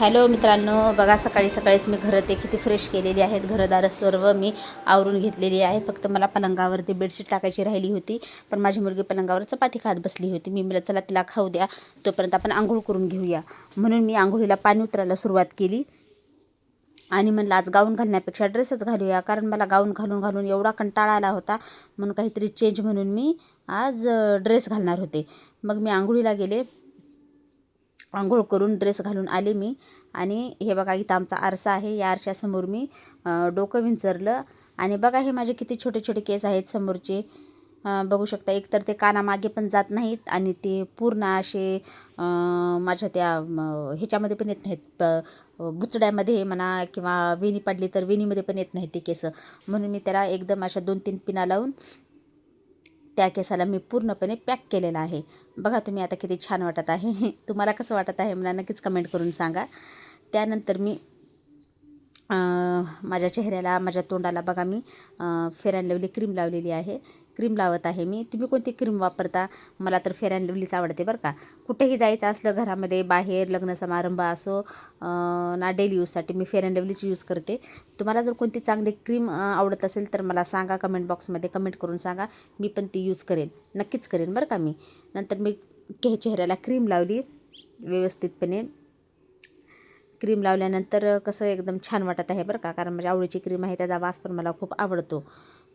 Hello मित्रांनो बघा सकाळी सकाळीच मी घरं ते किती फ्रेश केलेली आहेत. घरदार सर्व मी आवरून घेतलेली आहे. फक्त मला पलंगावरती बेडशीट टाकायची राहिली होती पण माझी मुलगी पलंगावर चपाती खात बसली होती. मी मला चला तिला खाऊ द्या. तोपर्यंत आपण आंघोळ करून घेऊया. म्हणून मी आंघोळीला पाणी उतरायला सुरुवात केली आणि म्हणलं आज गाऊन घालण्यापेक्षा ड्रेसच घालूया. कारण मला गाऊन घालून घालून एवढा कंटाळा आला होता. म्हणून काहीतरी चेंज म्हणून मी आज ड्रेस घालणार होते. मग मी आंघोळीला गेले. आंघोळ करून ड्रेस घालून आले मी. आणि हे बघा इथं आमचा आरसा आहे. या आरशासमोर मी डोकं विंचरलं. आणि बघा हे माझे किती छोटे छोटे केस आहेत समोरचे. बघू शकता एकतर ते कानामागे पण जात नाहीत आणि ते पूर्ण असे माझ्या त्या ह्याच्यामध्ये पण येत नाहीत. बुचड्यामध्ये म्हणा किंवा वेणी पडली तर वेणीमध्ये पण येत नाहीत ते केस. म्हणून मी त्याला एकदम अशा दोन तीन पिना लावून त्या केसाला मी पूर्णपणे पॅक केलेला आहे. बघा तुम्ही आता किती छान वाटत आहे. तुम्हाला कसं वाटत आहे मला नक्कीच कमेंट करून सांगा. त्यानंतर मी माझ्या चेहऱ्याला माझ्या तोंडाला बघा मी फेर अँड लवली क्रीम लावलेली आहे. क्रीम लावत आहे मी. तुम्ही कोणती क्रीम वापरता? मला तर फेर अँड लवलीच आवडते बरं का. कुठेही जायचं असलं घरामध्ये बाहेर लग्न समारंभ असो ना डेली यूजसाठी मी फेर अँड लवलीच यूज करते. तुम्हाला जर कोणती चांगली क्रीम आवडत असेल तर मला सांगा. कमेंट बॉक्समध्ये कमेंट करून सांगा. मी पण ती यूज करेन. नक्कीच करेन बरं का मी. नंतर मी के चेहऱ्याला क्रीम लावली व्यवस्थितपणे. क्रीम लावल्यानंतर कसं एकदम छान वाटत आहे बरं का. कारण माझ्या आवडीची क्रीम आहे त्याचा वास पण मला खूप आवडतो.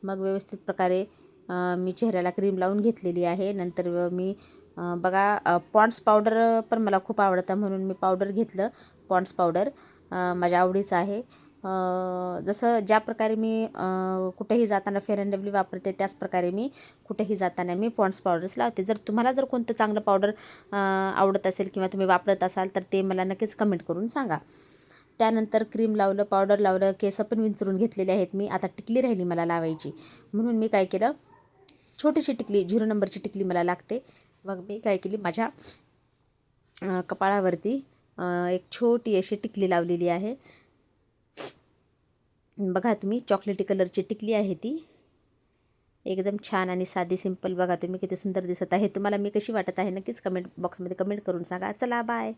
मग व्यवस्थित प्रकारे मी चेहऱ्याला क्रीम लावून घेतलेली आहे. नंतर मी बघा पॉन्ड्स पावडर पण मला खूप आवडतं म्हणून मी पावडर घेतलं पॉन्ड्स पावडर. माझ्या आवडीचं आहे. जसं ज्या प्रकारे मी कुठेही जाताना फेअर अँड डब्ल्यू वापरते त्याच प्रकारे मी कुठेही जाताना मी पॉन्ड्स पावडर्स लावते. जर तुम्हाला जर कोणतं चांगलं पावडर आवडत असेल किंवा तुम्ही वापरत असाल तर ते मला नक्कीच कमेंट करून सांगा. त्यानंतर क्रीम लावलं पावडर लावलं केस पण विंचरून घेतलेले आहेत मी. आता टिकली राहिली मला लावायची. म्हणून मी काय केलं छोटीशी टिकली झिरो नंबरची टिकली मला लागते. मग मी काय केली माझ्या कपाळावरती एक छोटी अशी टिकली लावलेली आहे. बघा तुम्ही चॉकलेटी कलरची टिकली आहे ती. एकदम छान आणि साधी सिंपल बघा तुम्ही किती सुंदर दिसत आहे. तुम्हाला मी कशी वाटत आहे नक्कीच कमेंट बॉक्समध्ये कमेंट करून सांगा. चला बाय.